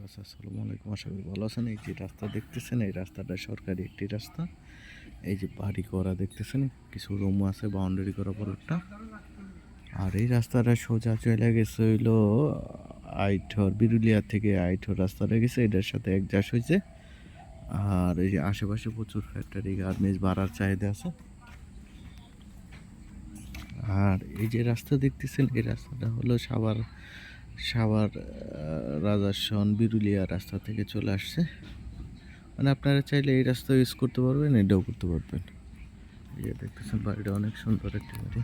আসসালামু আলাইকুম, আশা করি ভালো আছেন। এই যে রাস্তা দেখতেছেন, এই রাস্তাটা সরকারি একটি রাস্তা। এই যে বাড়ি করা দেখতেছেন, কিছু রুম আছে বাউন্ডারি করা পরটা আর এই রাস্তাটা সোজা চলে গেছে হইল, আইঠর, বিরুলিয়া থেকে আইঠর রাস্তাটা গেছে। এটার সাথে একজাস হয়েছে আর এই যে আশেপাশে প্রচুর ফ্যাক্টরি গার্মেন্টস বাড়ার চাহিদা আছে। আর এই যে রাস্তা দেখতেছেন, এই রাস্তাটা হলো সাভার সাভার রাজাসন বিরুলিয়া রাস্তা থেকে চলে আসছে। মানে আপনারা চাইলে এই রাস্তা ইউজ করতে পারবেন, এটাও করতে পারবেন। এই যে দেখতেছেন বাড়িটা অনেক সুন্দর একটি বাড়ি।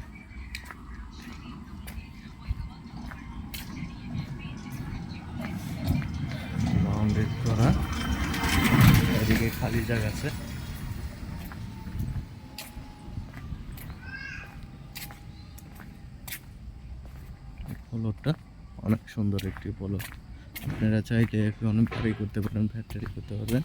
খালি জায়গা আছে। পলটটা অনেক সুন্দর একটি পলক আপনারা চাইলে একে অনেক বাড়ি করতে পারেন ফ্যাক্টরি করতে পারবেন।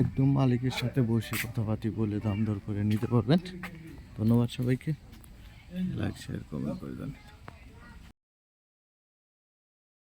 একদম মালিকের সাথে বসে কথাবার্তি বলে দাম দর করে নিতে পারবেন। ধন্যবাদ সবাইকে। লাইক শেয়ার কমেন্ট করে দেন।